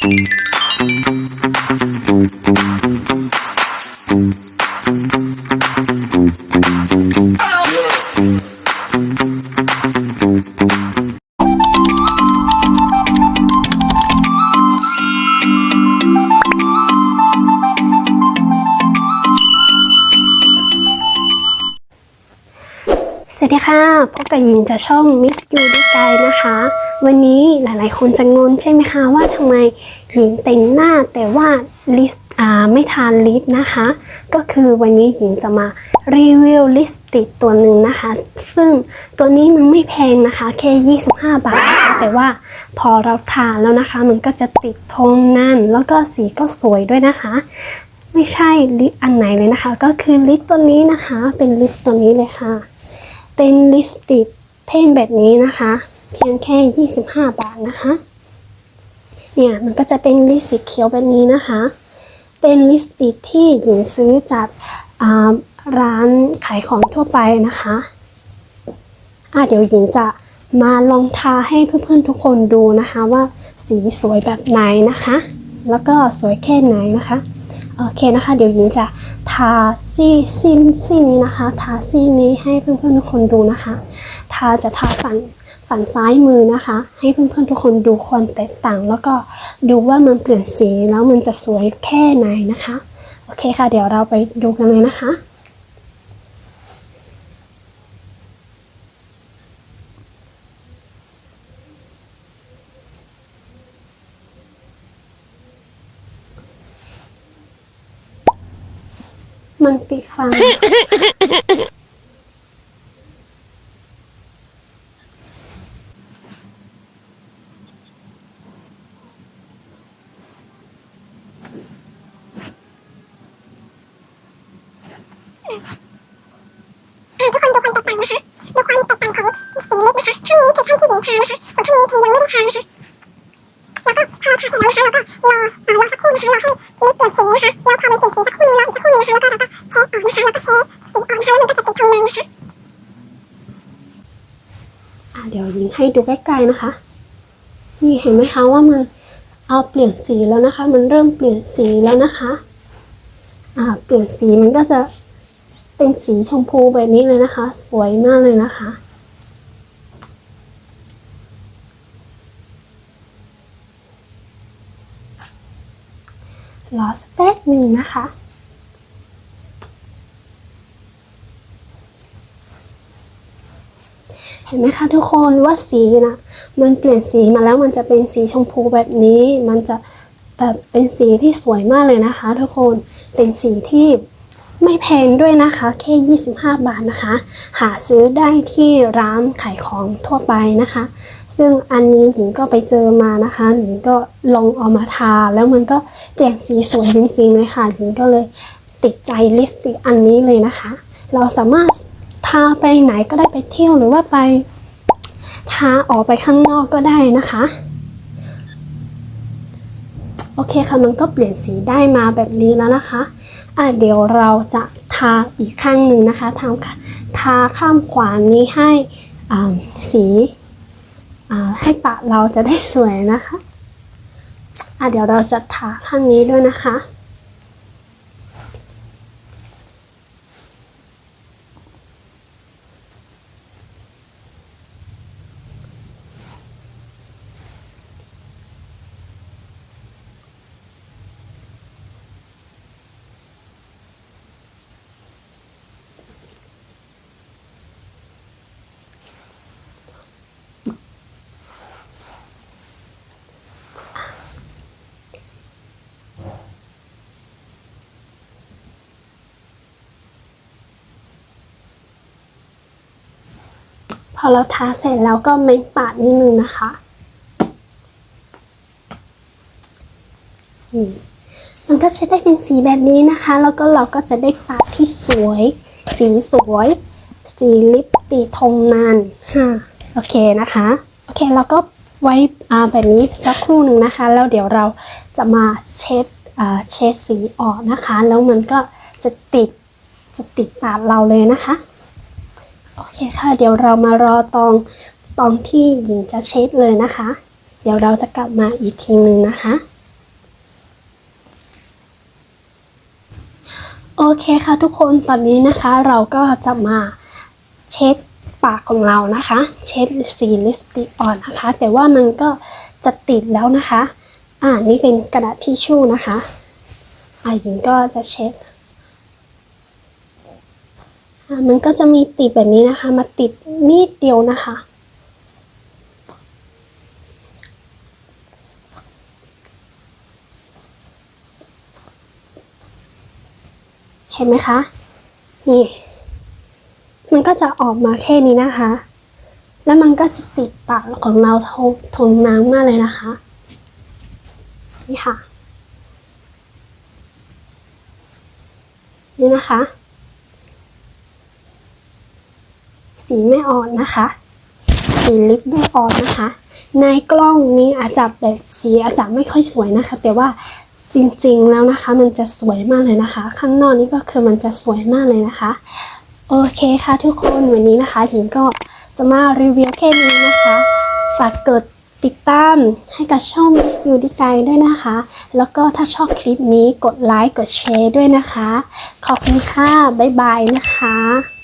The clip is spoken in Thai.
สวัสดีค่ะ พบกับหญิงจากช่อง Miss You ด้วยกนะคะ วันนี้หลายๆ คนจะงงใช่ไหมคะว่าทำไมหญิงแต่งหน้าแต่ว่าลิสไม่ทานลิปนะคะ ก็คือวันนี้หญิงจะมารีวิวลิปสติกตัวหนึ่งนะคะ ซึ่งตัวนี้มันไม่แพงนะคะ แค่ 25 บาทนะคะแต่ว่าพอเราทานแล้วนะคะ มันก็จะติดทนนั่น แล้วก็สีก็สวยด้วยนะคะ ไม่ใช่ลิปอันไหนเลยนะคะ ก็คือลิปตัวนี้นะคะ เป็นลิปตัวนี้เลยค่ะ เป็นลิปสติกเท่แบบนี้นะคะ เพียงแค่ 25 บาทนะคะ เนี่ยมันก็จะเป็นลิสติเขียวแบบนี้นะคะ เป็นลิสติที่หญิงซื้อจาการ้านขายของทั่วไปนะคะอะเดี๋ยวหญิงจะมาลองทาให้เพื่อนๆทุกคนดูนะคะว่าสีสวยแบบไหนนะคะ แล้วก็สวยแค่ไหนนะคะ โอเคนะคะ เดี๋ยวหญิงจะทาซี่ซี่ซี่นี้นะคะ ทาซี่นี้ให้เพื่อนๆทุกคนดูนะคะ ทาจะทาฝั่ง ฝั่งซ้ายมือนะคะ ให้เพื่อนๆทุกคนดูความแตกต่าง แล้วก็ดูว่ามันเปลี่ยนสีแล้วมันจะสวยแค่ไหนนะคะ โอเคค่ะ เดี๋ยวเราไปดูกันเลยนะคะมันติดฟัง ทุกคนดูความแตกต่างนะคะดูความแตกต่างของสีเล็บนะคะข้างนี้คือข้างที่หญิงทานะคะส่วนข้างนี้คือยังไม่ได้ทานะคะแล้วก็พอทาเสร็จแล้วนะคะเราก็รอเอ่อรอสักครู่นะคะรอให้ลิปเปลี่ยนสีนะคะแล้วพอมันเปลี่ยนสีสักครู่นึงรออีกสักครู่นึงนะคะแล้วก็เราก็เช็ดออกนะคะแล้วก็เช็ดสีออกนะคะแล้วมันก็จะติดทองแดงนะคะอะเดี๋ยวยิงให้ดูใกล้ๆนะคะ นี่เห็นไหมคะว่ามันเอาเปลี่ยนสีแล้วนะคะ มันเริ่มเปลี่ยนสีแล้วนะคะ อ่า เปลี่ยนสีมันก็จะ เป็นสีชมพูแบบนี้เลยนะคะ สวยมากเลยนะคะ รอสักแป๊บหนึ่งนะคะเห็นไหมคะทุกคนว่าสีนะมันเปลี่ยนสีมาแล้วมันจะเป็นสีชมพูแบบนี้ มันจะแบบเป็นสีที่สวยมากเลยนะคะ ทุกคนเป็นสีที่ ไม่แพงด้วยนะคะ แค่ 25 บาทนะคะ หาซื้อได้ที่ร้านขายของทั่วไปนะคะ ซึ่งอันนี้หญิงก็ไปเจอมานะคะหญิงก็ลองเอามาทา แล้วมันก็เปลี่ยนสีสวยจริงๆเลยค่ะหญิงก็เลยติดใจลิปสติกอันนี้เลยนะคะ เราสามารถทาไปไหนก็ได้ไปเที่ยวหรือว่าไปทาออกไปข้างนอกก็ได้นะคะ โอเคค่ะมันก็เปลี่ยนสีได้มาแบบนี้แล้วนะคะอะเดี๋ยวเราจะทาอีกข้างหนึ่งนะคะทาทาข้ามขวานี้ให้สีให้ปากเราจะได้สวยนะคะอะเดี๋ยวเราจะทาข้างนี้ด้วยนะคะ พอเราทาเสร็จแล้วก็เม้มปากนิดนึงนะคะนี่มันก็จะได้เป็นสีแบบนี้นะคะ แล้วก็เราก็จะได้ปากที่สวย สีสวย สีลิปตีทงนานค่ะโอเคนะคะ โอเคเราก็ไว้แบบนี้สักครู่หนึ่งนะคะ แล้วเดี๋ยวเราจะมาเช็ดเช็ดสีออกนะคะ แล้วมันก็จะติดจะติดปากเราเลยนะคะ โอเคค่ะ เดี๋ยวเรามารอตองตองที่หญิงจะเช็ดเลยนะคะ เดี๋ยวเราจะกลับมาอีกทีหนึ่งนะคะโอเคค่ะทุกคนตอนนี้นะคะเราก็จะมาเช็ดปากของเรานะคะ เช็ดสีลิสติกอ่อนนะคะ แต่ว่ามันก็จะติดแล้วนะคะ อ่านี่เป็นกระดาษทิชชู่นะคะอ่าหญิงก็จะเช็ด มันก็จะมีติดแบบนี้นะคะ มาติดนิดเดียวนะคะ เห็นไหมคะ นี่ มันก็จะออกมาแค่นี้นะคะ แล้วมันก็จะติดปากของเราทนทนน้ำมากเลยนะคะ นี่ค่ะ นี่นะคะ สีไม่อ่อนนะคะ สีลิปไม่อ่อนนะคะ ในกล้องนี้อาจจะแบบสีอาจจะไม่ค่อยสวยนะคะ แต่ว่าจริงๆแล้วนะคะ มันจะสวยมากเลยนะคะ ข้างนอกนี่ก็คือมันจะสวยมากเลยนะคะ โอเคค่ะทุกคนวันนี้นะคะหญิงก็จะมารีวิวแค่นี้นะคะ ฝากกดติดตามให้กับช่อง Miss You ดีไกด้วยนะคะ แล้วก็ถ้าชอบคลิปนี้กดไลค์กดแชร์ด้วยนะคะ ขอบคุณค่ะ บ๊ายบายนะคะ